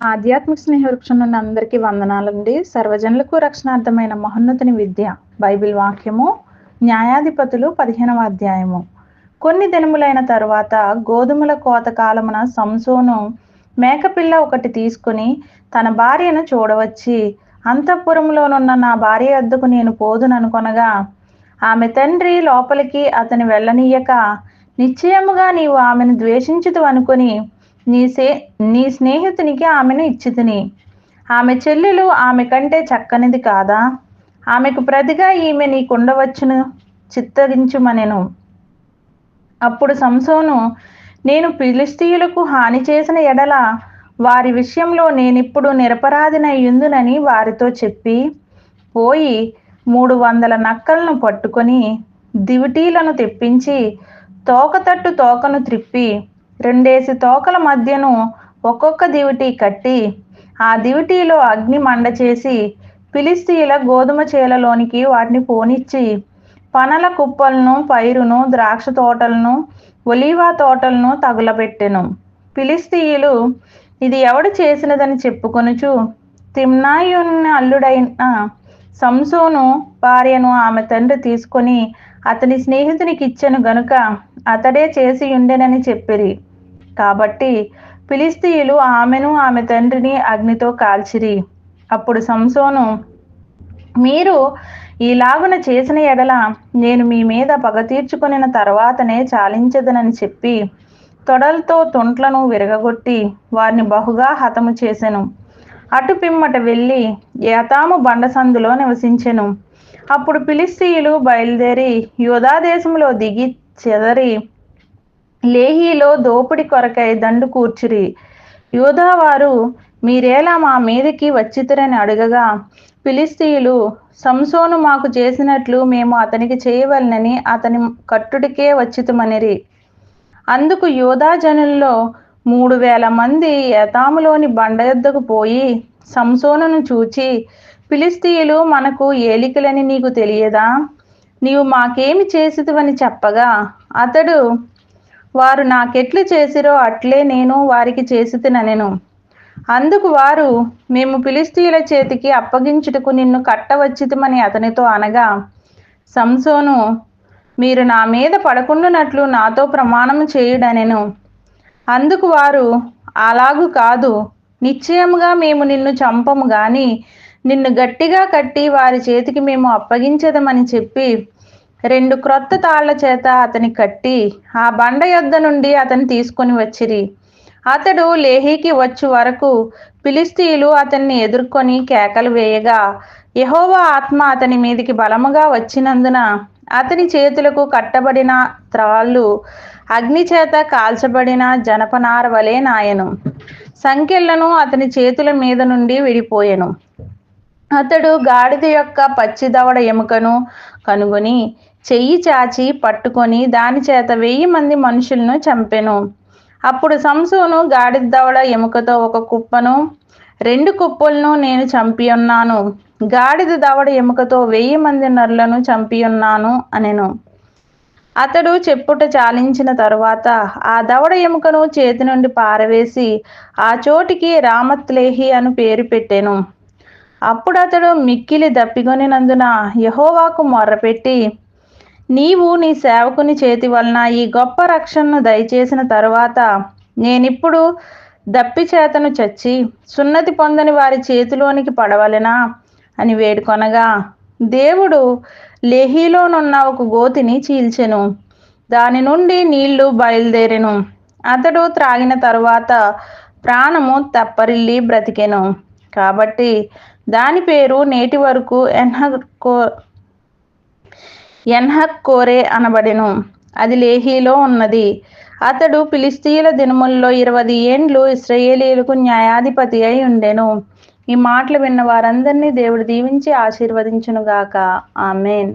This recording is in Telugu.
ఆధ్యాత్మిక స్నేహ వృక్షం నుండి అందరికీ వందనాలండి. సర్వజనులకు రక్షణార్థమైన మహోన్నతిని విద్య బైబిల్ వాక్యము న్యాయాధిపతులు పదిహేనవ అధ్యాయము. కొన్ని దినములైన తరువాత గోధుమల కోత కాలమున సంసోను మేకపిల్ల ఒకటి తీసుకుని తన భార్యను చూడవచ్చి అంతఃపురంలోనున్న నా భార్య వద్దకు నేను పోదుననుకొనగా ఆమె తండ్రి లోపలికి అతని వెళ్ళనీయక నిశ్చయముగా నీవు ఆమెను ద్వేషించదు అనుకుని నీ సే నీ స్నేహితునికి ఆమెను ఇచ్చితిని ఆమె చెల్లెలు ఆమె కంటే చక్కనిది కాదా? ఆమెకు ప్రతిగా ఈమె నీకుండవచ్చును చిత్తరించుమనెను. అప్పుడు సంసోను నేను ఫిలిస్తీయులకు హాని చేసిన ఎడల వారి విషయంలో నేనిప్పుడు నిరపరాధినయ్యుందునని వారితో చెప్పి పోయి మూడు వందల నక్కలను పట్టుకొని దివిటీలను తెప్పించి తోకతట్టు తోకను త్రిప్పి రెండేసి తోకల మధ్యను ఒక్కొక్క దివిటి కట్టి ఆ దివిటీలో అగ్ని మండ చేసి ఫిలిస్తీయుల గోధుమ చేలలోనికి వాటిని పోనిచ్చి పనల కుప్పలను పైరును ద్రాక్ష తోటలను ఒలీవా తోటలను తగులబెట్టెను. ఫిలిస్తీయులు ఇది ఎవడు చేసినదని చెప్పుకొనుచు తిమ్నాయున్న అల్లుడైన సంసోను భార్యను ఆమె తండ్రి తీసుకొని అతని స్నేహితునికి ఇచ్చెను గనుక అతడే చేసి ఉండెనని చెప్పిరి. కాబట్టి ఫిలిస్తీయులు ఆమెను ఆమె తండ్రిని అగ్నితో కాల్చిరి. అప్పుడు సంసోను మీరు ఈలాగున చేసిన ఎడల నేను మీ మీద పగ తీర్చుకునిన తర్వాతనే చాలించదనని చెప్పి తొడలతో తుంట్లను విరగగొట్టి వారిని బహుగా హతము చేసెను. అటు పిమ్మట వెళ్ళి ఏతాము బండసందులో నివసించెను. అప్పుడు పిలిస్తీయులు బయలుదేరి యోధా దేశంలో దిగి చెదరి లేహీలో దోపిడి కొరకై దండు కూర్చురి. యోధావారు మీరేలా మా మీదకి వచ్చితురని అడగగా ఫిలిస్తీయులు సంసోను మాకు చేసినట్లు మేము అతనికి చేయవలనని అతని కట్టుడికే వచ్చితమనిరి. అందుకు యోధా జనుల్లో మూడు వేల మంది యతాములోని బండ యుద్ధకు పోయి సంసోనును చూచి ఫిలిస్తీయులు మనకు ఏలికలని నీకు తెలియదా? నీవు మాకేమి చేసిదువని చెప్పగా అతడు వారు నాకెట్లు చేసిరో అట్లే నేను వారికి చేసి తిననెను. అందుకు వారు మేము ఫిలిస్తీయుల చేతికి అప్పగించుటకు నిన్ను కట్టవచ్చితమని అతనితో అనగా సంసోను మీరు నా మీద పడకుండానట్లు నాతో ప్రమాణం చేయుడనెను. అందుకు వారు అలాగు కాదు నిశ్చయముగా మేము నిన్ను చంపము గాని నిన్ను గట్టిగా కట్టి వారి చేతికి మేము అప్పగించదమని చెప్పి రెండు క్రొత్త తాళ్ళ చేత అతని కట్టి ఆ బండ యొద్ద నుండి అతని తీసుకొని వచ్చిరి. అతడు లేహీకి వచ్చి వరకు పిలిస్తీలు అతన్ని ఎదుర్కొని కేకలు వేయగా యహోవా ఆత్మ అతని మీదికి బలముగా వచ్చినందున అతని చేతులకు కట్టబడిన త్రాళ్ళు అగ్ని చేత కాల్చబడిన జనపనార వలె నాయను. సంఖ్యలను అతని చేతుల మీద నుండి విడిపోయెను. అతడు గాడిద యొక్క పచ్చిదవడ ఎముకను కనుగొని చెయ్యి చాచి పట్టుకొని దాని చేత వెయ్యి మంది మనుషులను చంపెను. అప్పుడు సంసోను గాడిద దవడ ఎముకతో ఒక కుప్పను రెండు కుప్పలను నేను చంపి ఉన్నాను గాడిద దవడ ఎముకతో వెయ్యి మంది నరులను చంపి ఉన్నాను అనెను. అతడు చెప్పుట చాలించిన తరువాత ఆ దవడ ఎముకను చేతి నుండి పారవేసి ఆ చోటికి రామత్లేహి అని పేరు పెట్టాను. అప్పుడు అతడు మిక్కిలి దప్పికొనినందున యహోవాకు మొర్రపెట్టి నీవు నీ సేవకుని చేతి వలన ఈ గొప్ప రక్షణను దయచేసిన తరువాత నేనిప్పుడు దప్పి చేతను చచ్చి సున్నతి పొందని వారి చేతిలోనికి పడవలెనా అని వేడుకొనగా దేవుడు లేహీలోనున్న ఒక గోతిని చీల్చెను. దాని నుండి నీళ్ళు బయలుదేరెను. అతడు త్రాగిన తరువాత ప్రాణము తప్పరిల్లి బ్రతికెను. కాబట్టి దాని పేరు నేటి వరకు ఎన్హకో ఎన్హక్ కోరే అనబడెను. అది లేహీలో ఉన్నది. అతడు ఫిలిస్తీయుల దినముల్లో ఇరవై ఏండ్లు ఇస్రాయేలీలకు న్యాయాధిపతి అయి ఉండెను. ఈ మాటలు విన్న వారందరినీ దేవుడు దీవించి ఆశీర్వదించునుగాక. ఆమెన్.